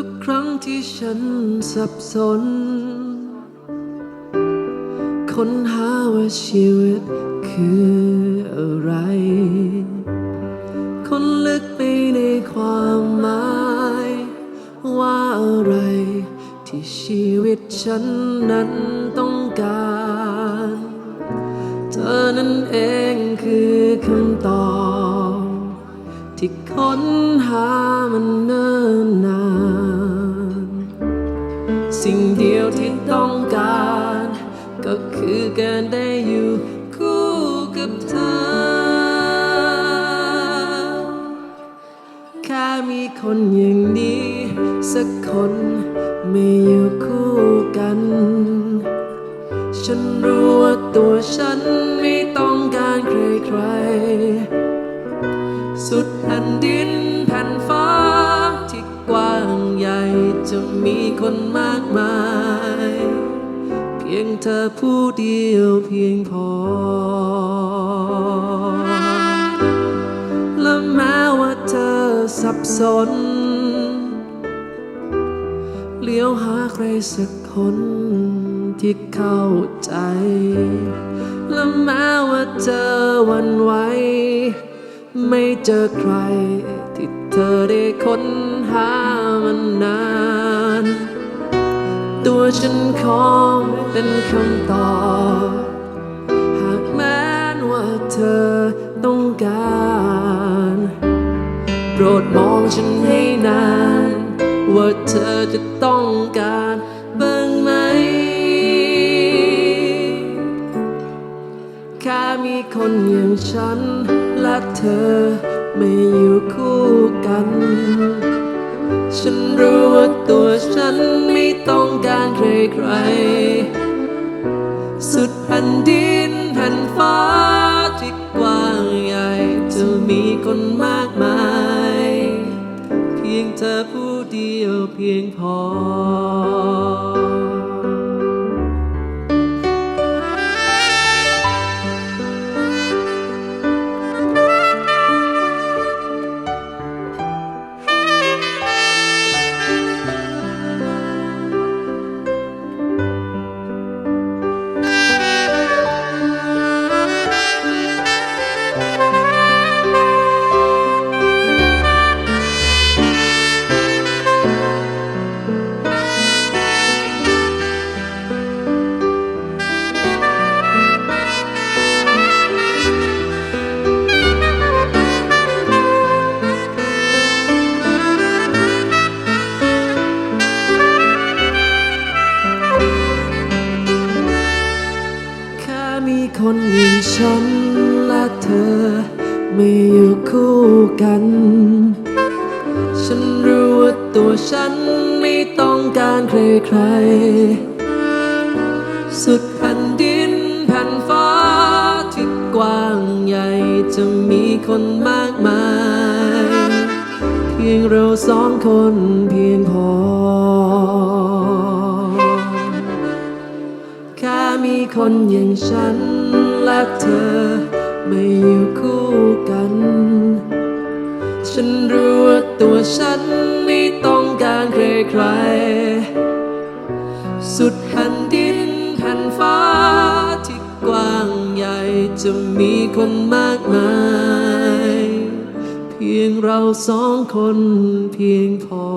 ทุกครั้งที่ฉันสับสน ค้นหาว่าชีวิตคืออะไร คนลึกไปในความหมาย ว่าอะไร ที่ชีวิตฉันนั้นต้องการ เธอนั้นเองคือคำตอบที่ค้นหามันเนิ่นน คือการได้อยู่คู่กับเธอ แค่มีคนอย่างนี้ สักคนไม่อยู่คู่กัน ฉันรู้ว่าตัวฉันไม่ต้องการใครๆสุดแผ่นดินแผ่นฟ้าที่กว้างใหญ่จะมีคนมากมาย พียงเธอผู้เดียวเพียงพอ และแม้ว่าเธอสับสน เลี้ยวหาใครสักคนที่เข้าใจ และแม้ว่าเธอวันไหวไม่เจอใครที่เธอได้ค้นหามันนาน ตัวฉันขอเป็นคำตอบหากแม้นว่าเธอต้องการ โปรดมองฉันให้นาน ว่าเธอจะต้องการบ้างไหมแค่มีคนอย่างฉันและเธอไม่อยู่คู่กัน ใคร สุดแผ่นดินแผ่นฟ้าที่กว้างใหญ่จะมีคนมากมาย เพียงเธอผู้เดียวเพียงพอ คนอย่างฉันและเธอไม่อยู่คู่กัน ฉันรู้ว่าตัวฉันไม่ต้องการใครๆสุดแผ่นดินแผ่นฟ้าที่กว้างใหญ่จะมีคนมากมาย เพียงเราสองคนเพียงพอ มีคนอย่างฉัน และเธอไม่อยู่คู่กัน ฉันรู้ว่าตัวฉันไม่ต้องการใครๆสุดแผ่นดินแผ่นฟ้าที่กว้างใหญ่จะมีคนมากมาย เพียงเราสองคนเพียงพอ